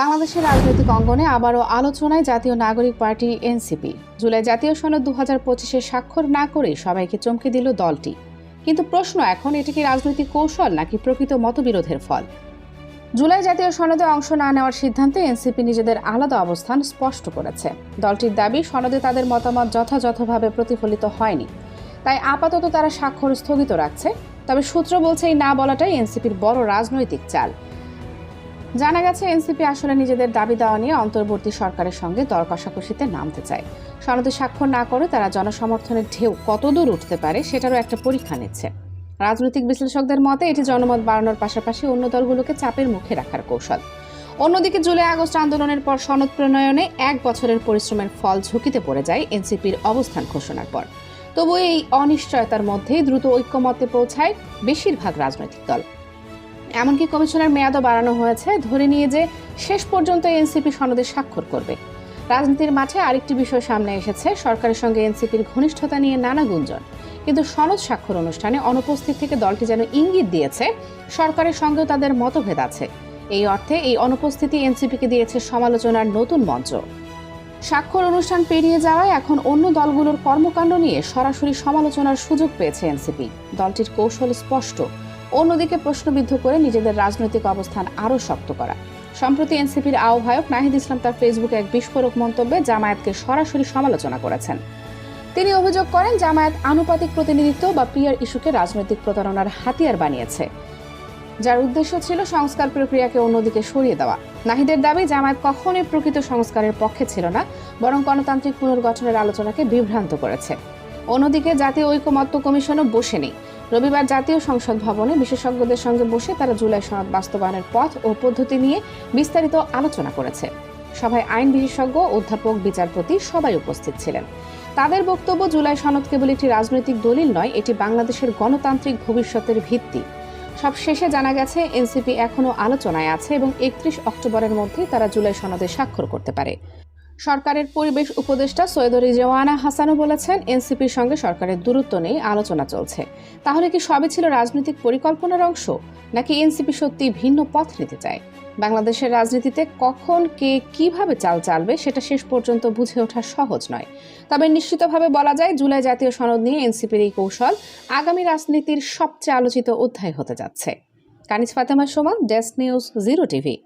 বাংলাদেশের রাজনৈতিক অঙ্গনে আবারও আলোচনায় জাতীয় নাগরিক পার্টি এনসিপি। জুলাই জাতীয় সনদ দু হাজার পঁচিশে স্বাক্ষর না করেই সবাইকে চমকে দিল দলটি। কিন্তু প্রশ্ন এখন, এটি কি রাজনৈতিক কৌশল নাকি প্রকৃত মতবিরোধের ফল? জুলাই জাতীয় সনদে অংশ না নেওয়ার সিদ্ধান্তে এনসিপি নিজেদের আলাদা অবস্থান স্পষ্ট করেছে। দলটির দাবি, সনদে তাদের মতামত যথাযথভাবে প্রতিফলিত হয়নি। তাই আপাতত তারা স্বাক্ষর স্থগিত রাখছে। তবে সূত্র বলছে, এই না বলাটাই এনসিপির বড় রাজনৈতিক চাল। জানা গেছে, এনসিপি আসলে নিজেদের দাবি দেওয়া নিয়ে অন্তর্বর্তী সরকারের সঙ্গে দর কষাকষিতে নামতে চায়। সনদে স্বাক্ষর না করে তারা জনসমর্থনের ঢেউ কতদূর উঠতে পারে সেটারও একটা পরীক্ষা নিচ্ছে। রাজনৈতিক বিশ্লেষকদের মতে, এটি জনমত বাড়ানোর পাশাপাশি অন্য দলগুলোকে চাপের মুখে রাখার কৌশল। অন্যদিকে, জুলাই আগস্ট আন্দোলনের পর সনদ প্রণয়নে এক বছরের পরিশ্রমের ফল ঝুঁকিতে পড়ে যায় এনসিপির অবস্থান ঘোষণার পর। তবু এই অনিশ্চয়তার মধ্যেই দ্রুত ঐক্যমতে পৌঁছায় বেশিরভাগ রাজনৈতিক দল। এমনকি কমিশনের মেয়াদও বাড়ানো হয়েছে। ধরে নিয়ে যে শেষ পর্যন্ত এনসিপি সনদে স্বাক্ষর করবে। রাজনীতির মাঠে আরেকটি বিষয় সামনে এসেছে। সরকারের সঙ্গে এনসিপির ঘনিষ্ঠতা নিয়ে নানা গুঞ্জন। কিন্তু সনদ স্বাক্ষর অনুষ্ঠানে অনুপস্থিত থেকে দলটি যেন ইঙ্গিত দিয়েছে, সরকারের সঙ্গেও তাদের মতভেদ আছে। এই অর্থে এই অনুপস্থিতি এনসিপিকে দিয়েছে সমালোচনার নতুন মঞ্চ। স্বাক্ষর অনুষ্ঠান পেরিয়ে যাওয়ায় এখন অন্য দলগুলোর কর্মকাণ্ড নিয়ে সরাসরি সমালোচনার সুযোগ পেয়েছে এনসিপি। দলটির কৌশল স্পষ্ট। অন্যদিকে প্রশ্নবিদ্ধ করে নিজেদের রাজনৈতিক অবস্থান আরও শক্ত করা। সম্প্রতি এনসিপির আহ্বায়ক নাহিদ ইসলাম তার ফেসবুকে এক বিস্ফোরক মন্তব্যে জামায়াতকে সরাসরি সমালোচনা করেছেন। তিনি অভিযোগ করেন, জামায়াত আনুপাতিক প্রতিনিধিত্ব বা পিয়ার ইস্যুকে রাজনৈতিক প্রতারণার হাতিয়ার বানিয়েছে। যার উদ্দেশ্য ছিল সংস্কার প্রক্রিয়াকে অন্যদিকে সরিয়ে দেওয়া। নাহিদের দাবি, জামায়াত কখনোই প্রকৃত সংস্কারের পক্ষে ছিল না, বরং গণতান্ত্রিক পুনর্গঠনের আলোচনাকে বিভ্রান্ত করেছে। অন্যদিকে জাতীয় ঐকমত্য কমিশনও বসে নেই রবিবার জাতীয় সংসদ ভবনে বিশেষজ্ঞদের সঙ্গে বসে তারা জুলাই সনদ বাস্তবায়নের পথ ও পদ্ধতি নিয়ে বিস্তারিত আলোচনা করেছে। সভায় আইন বিশেষজ্ঞ, অধ্যাপক, বিচারপতি সবাই উপস্থিত ছিলেন। তাদের বক্তব্য, জুলাই সনদ কেবল একটি রাজনৈতিক দলিল নয়, এটি বাংলাদেশের গণতান্ত্রিক ভবিষ্যতের ভিত্তি। সব শেষে জানা গেছে, এনসিপি এখনও আলোচনায় আছে এবং একত্রিশ অক্টোবরের মধ্যে তারা জুলাই সনদে স্বাক্ষর করতে পারে। সরকারের পরিবেশ উপদেষ্টা সৈয়দ রিজওয়ানা হাসানও বলেছেন, এনসিপির সঙ্গে সরকারের দূরত্ব নেই আলোচনা চলছে। তাহলে কি সবই ছিল রাজনৈতিক পরিকল্পনার অংশ, নাকি এনসিপি সত্যি ভিন্ন পথ নিতে চায়? বাংলাদেশের রাজনীতিতে কখন কে কীভাবে চাল চালবে সেটা শেষ পর্যন্ত বুঝে ওঠা সহজ নয়। তবে নিশ্চিতভাবে বলা যায়, জুলাই জাতীয় সনদ নিয়ে এনসিপির এই কৌশল আগামী রাজনীতির সবচেয়ে আলোচিত অধ্যায় হতে যাচ্ছে। Kaniz Fatema Soma, desk news, zero TV.